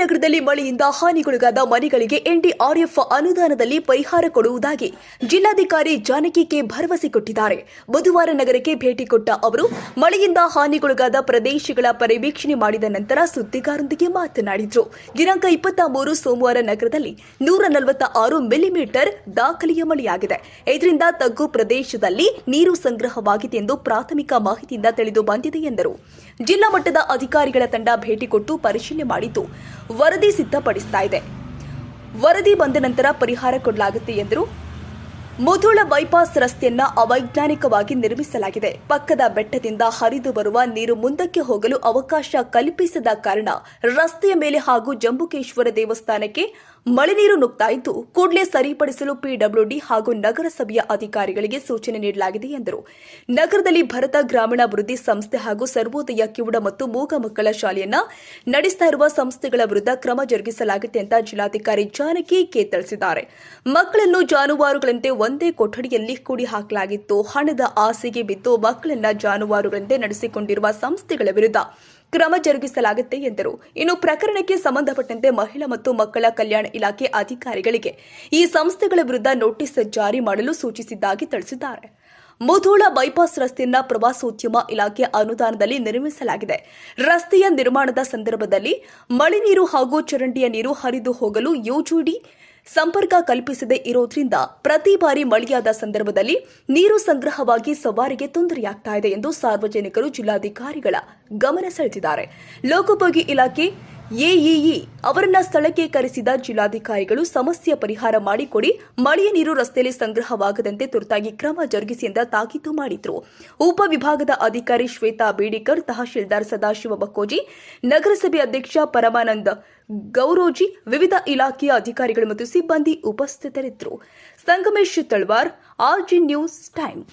ನಗರದಲ್ಲಿ ಮಳೆಯಿಂದ ಹಾನಿಗೊಳಗಾದ ಮನೆಗಳಿಗೆ ಎನ್ಡಿಆರ್ಎಫ್ ಅನುದಾನದಲ್ಲಿ ಪರಿಹಾರ ಕೊಡುವುದಾಗಿ ಜಿಲ್ಲಾಧಿಕಾರಿ ಜಾನಕಿ ಕೆ ಭರವಸೆ ಕೊಟ್ಟಿದ್ದಾರೆ. ಬುಧವಾರ ನಗರಕ್ಕೆ ಭೇಟಿ ಕೊಟ್ಟ ಅವರು, ಮಳೆಯಿಂದ ಹಾನಿಗೊಳಗಾದ ಪ್ರದೇಶಗಳ ಪರಿವೀಕ್ಷಣೆ ಮಾಡಿದ ನಂತರ ಸುದ್ದಿಗಾರರೊಂದಿಗೆ ಮಾತನಾಡಿದರು. ದಿನಾಂಕ ಇಪ್ಪತ್ತ ಮೂರು ಸೋಮವಾರ ನಗರದಲ್ಲಿ ನೂರ ನಲವತ್ತ ಆರು ಮಿಲಿಮೀಟರ್ ದಾಖಲೆಯ ಮಳೆಯಾಗಿದೆ. ಇದರಿಂದ ತಗ್ಗು ಪ್ರದೇಶದಲ್ಲಿ ನೀರು ಸಂಗ್ರಹವಾಗಿದೆ ಎಂದು ಪ್ರಾಥಮಿಕ ಮಾಹಿತಿಯಿಂದ ತಿಳಿದು ಬಂದಿದೆ ಎಂದರು. ಜಿಲ್ಲಾ ಮಟ್ಟದ ಅಧಿಕಾರಿಗಳ ತಂಡ ಭೇಟಿ ಕೊಟ್ಟು ಪರಿಶೀಲನೆ ಮಾಡಿದ್ದು ವರದಿ ಸಿದ್ಧಪಡಿಸ್ತಾ ಇದೆ. ವರದಿ ಬಂದ ನಂತರ ಪರಿಹಾರ ಕೊಡಲಾಗುತ್ತೆ ಎಂದರು. ಮುಧೋಳ ಬೈಪಾಸ್ ರಸ್ತೆಯನ್ನ ಅವೈಜ್ಞಾನಿಕವಾಗಿ ನಿರ್ಮಿಸಲಾಗಿದೆ. ಪಕ್ಕದ ಬೆಟ್ಟದಿಂದ ಹರಿದು ಬರುವ ನೀರು ಮುಂದಕ್ಕೆ ಹೋಗಲು ಅವಕಾಶ ಕಲ್ಪಿಸದ ಕಾರಣ ರಸ್ತೆಯ ಮೇಲೆ ಹಾಗೂ ಜಂಬುಕೇಶ್ವರ ದೇವಸ್ಥಾನಕ್ಕೆ ಮಳೆ ನೀರು ನುಗ್ತಾ ಇದ್ದು, ಕೂಡಲೇ ಸರಿಪಡಿಸಲು ಪಿಡಬ್ಲ್ಯೂಡಿ ಹಾಗೂ ನಗರಸಭೆಯ ಅಧಿಕಾರಿಗಳಿಗೆ ಸೂಚನೆ ನೀಡಲಾಗಿದೆ ಎಂದರು. ನಗರದಲ್ಲಿ ಭರತ ಗ್ರಾಮೀಣಾಭಿವೃದ್ಧಿ ಸಂಸ್ಥೆ ಹಾಗೂ ಸರ್ವೋದಯ ಕಿವುಡ ಮತ್ತು ಮೂಗ ಮಕ್ಕಳ ಶಾಲೆಯನ್ನ ನಡೆಸ್ತಾ ಇರುವ ಸಂಸ್ಥೆಗಳ ವಿರುದ್ಧ ಕ್ರಮ ಜರುಗಿಸಲಾಗುತ್ತೆ ಅಂತ ಜಿಲ್ಲಾಧಿಕಾರಿ ಜಾನಕಿ ಕೆ ತಿಳಿಸಿದ್ದಾರೆ. ಮಕ್ಕಳನ್ನು ಜಾನುವಾರುಗಳಂತೆ ಒಂದೇ ಕೊಠಡಿಯಲ್ಲಿ ಕೂಡಿ ಹಾಕಲಾಗಿತ್ತು ಹಣದ ಆಸೆಗೆ ಬಿದ್ದು ಮಕ್ಕಳನ್ನ ಜಾನುವಾರುಗಳಂತೆ ನಡೆಸಿಕೊಂಡಿರುವ ಸಂಸ್ಥೆಗಳ ವಿರುದ್ಧ ಕ್ರಮ ಜರುಗಿಸಲಾಗುತ್ತೆ ಎಂದರು. ಇನ್ನು ಪ್ರಕರಣಕ್ಕೆ ಸಂಬಂಧಪಟ್ಟಂತೆ ಮಹಿಳಾ ಮತ್ತು ಮಕ್ಕಳ ಕಲ್ಯಾಣ ಇಲಾಖೆ ಅಧಿಕಾರಿಗಳಿಗೆ ಈ ಸಂಸ್ಥೆಗಳ ವಿರುದ್ಧ ನೋಟಿಸ್ ಜಾರಿ ಮಾಡಲು ಸೂಚಿಸಿದ್ದಾಗಿ ತಿಳಿಸಿದ್ದಾರೆ. ಮುಧೋಳ ಬೈಪಾಸ್ ರಸ್ತೆಯನ್ನ ಪ್ರವಾಸೋದ್ಯಮ ಇಲಾಖೆ ಅನುದಾನದಲ್ಲಿ ನಿರ್ಮಿಸಲಾಗಿದೆ. ರಸ್ತೆಯ ನಿರ್ಮಾಣದ ಸಂದರ್ಭದಲ್ಲಿ ಮಳೆ ನೀರು ಹಾಗೂ ಚರಂಡಿಯ ನೀರು ಹರಿದು ಹೋಗಲು ಯುಜಿಡಿ ಸಂಪರ್ಕ ಕಲ್ಪಿಸದೇ ಇರೋದ್ರಿಂದ ಪ್ರತಿ ಬಾರಿ ಮಳೆಯಾದ ಸಂದರ್ಭದಲ್ಲಿ ನೀರು ಸಂಗ್ರಹವಾಗಿ ಸವಾರಿಗೆ ತೊಂದರೆಯಾಗ್ತಾ ಇದೆ ಎಂದು ಸಾರ್ವಜನಿಕರು ಜಿಲ್ಲಾಧಿಕಾರಿಗಳ ಗಮನ ಸೆಳೆದಿದ್ದಾರೆ. ಲೋಕೋಪಯೋಗಿ ಇಲಾಖೆ ಎಇಇ ಅವರನ್ನ ಸ್ಥಳಕ್ಕೆ ಕರೆಸಿದ ಜಿಲ್ಲಾಧಿಕಾರಿಗಳು ಸಮಸ್ಯೆ ಪರಿಹಾರ ಮಾಡಿಕೊಡಿ, ಮಳೆಯ ನೀರು ರಸ್ತೆಯಲ್ಲಿ ಸಂಗ್ರಹವಾಗದಂತೆ ತುರ್ತಾಗಿ ಕ್ರಮ ಜರುಗಿಸಿ ಎಂದ ತಾಕೀತು ಮಾಡಿದ್ರು. ಉಪವಿಭಾಗದ ಅಧಿಕಾರಿ ಶ್ವೇತಾ ಬೇಡಿಕರ್, ತಹಶೀಲ್ದಾರ್ ಸದಾಶಿವ ಬಕ್ಕೋಜಿ, ನಗರಸಭೆ ಅಧ್ಯಕ್ಷ ಪರಮಾನಂದ ಗೌರೋಜಿ, ವಿವಿಧ ಇಲಾಖೆಯ ಅಧಿಕಾರಿಗಳು ಮತ್ತು ಸಿಬ್ಬಂದಿ ಉಪಸ್ಥಿತರಿದ್ದರು. Sangamesh Talwar, RG news time.